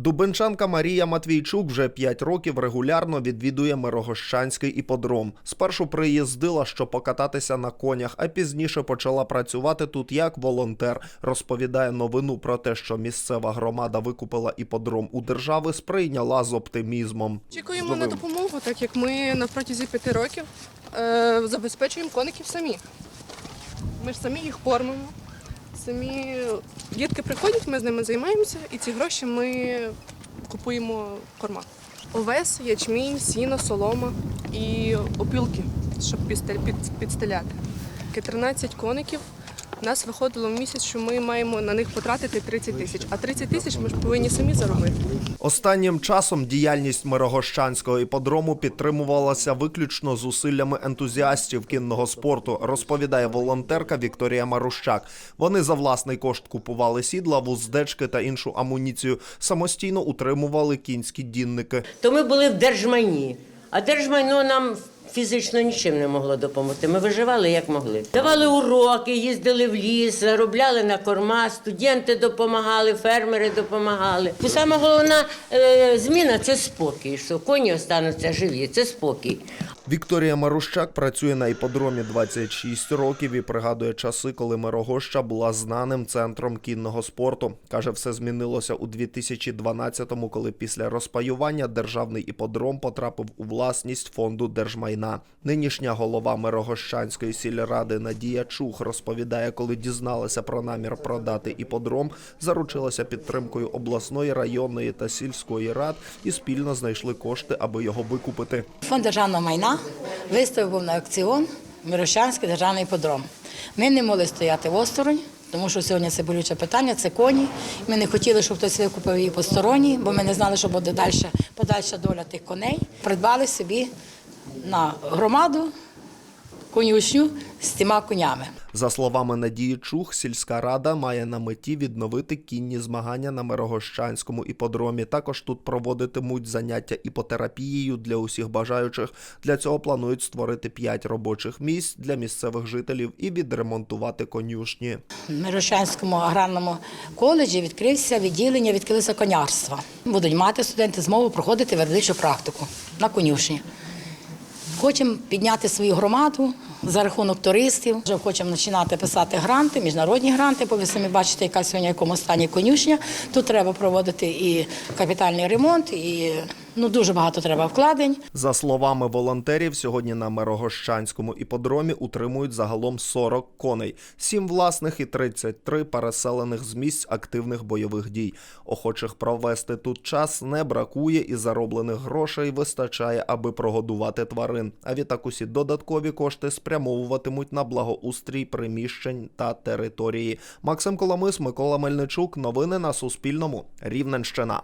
Дубенчанка Марія Матвійчук вже 5 років регулярно відвідує Мирогощанський іподром. Спершу приїздила, щоб покататися на конях, а пізніше почала працювати тут як волонтер. Розповідає новину про те, що місцева громада викупила іподром у держави, сприйняла з оптимізмом. Очікуємо на допомогу, так як ми на протязі п'яти років е, забезпечуємо коників самі. Ми ж самі їх кормимо, самі дітки приходять, ми з ними займаємося, і ці гроші ми купуємо корма. Овес, ячмінь, сіно, солома і опілки, щоб підстеляти. Таке 13 коників. У нас виходило в місяць, що ми маємо на них потратити 30 тисяч, а 30 тисяч ми ж повинні самі заробити. Останнім часом діяльність Мирогощанського іподрому підтримувалася виключно зусиллями ентузіастів кінного спорту, розповідає волонтерка Вікторія Марущак. Вони за власний кошт купували сідла, вуздечки та іншу амуніцію, самостійно утримували кінські дінники. то ми були в держмайні. А держмайно нам фізично нічим не могло допомогти. Ми виживали як могли. Давали уроки, їздили в ліс, заробляли на корма, студенти допомагали, фермери допомагали. І саме головна е, зміна це спокій. Що коні остануться живі, це спокій. Вікторія Марущак працює на іподромі 26 років і пригадує часи, коли Мирогоща була знаним центром кінного спорту. Каже, все змінилося у 2012-му, коли після розпаювання державний іподром потрапив у власність фонду держмайна. Нинішня голова Мирогощанської сільради Надія Чух розповідає, коли дізналася про намір продати іподром, заручилася підтримкою обласної, районної та сільської рад і спільно знайшли кошти, аби його викупити. Фонд державного майна виставив був на аукціон Мирошанський державний подром. Ми не могли стояти осторонь, тому що сьогодні це болюче питання, це коні. Ми не хотіли, щоб хтось викупив її посторонній, бо ми не знали, що буде далі, подальша доля тих коней. Придбали собі на громаду конюшню з тіма конями. За словами Надії Чух, сільська рада має на меті відновити кінні змагання на Мирогощанському іподромі. Також тут проводитимуть заняття іпотерапією для усіх бажаючих. Для цього планують створити 5 робочих місць для місцевих жителів і відремонтувати конюшні. В Мирошанському аграрному коледжі відкрився відділення, відкрилося конярства. Будуть мати студенти змогу проходити виробничу практику на конюшні. Хочемо підняти свою громаду за рахунок туристів. Вже хочемо починати писати гранти, міжнародні гранти, бо ви самі бачите, яка сьогодні в якому стані конюшня. Тут треба проводити і капітальний ремонт, і ну дуже багато треба вкладень. За словами волонтерів, сьогодні на Мирогощанському іподромі утримують загалом 40 коней, 7 власних і 33 переселених з місць активних бойових дій. Охочих провести тут час не бракує і зароблених грошей вистачає, аби прогодувати тварин. А відтак усі додаткові кошти спрямовуватимуть на благоустрій приміщень та території. Максим Коломис, Микола Мельничук. Новини на Суспільному. Рівненщина.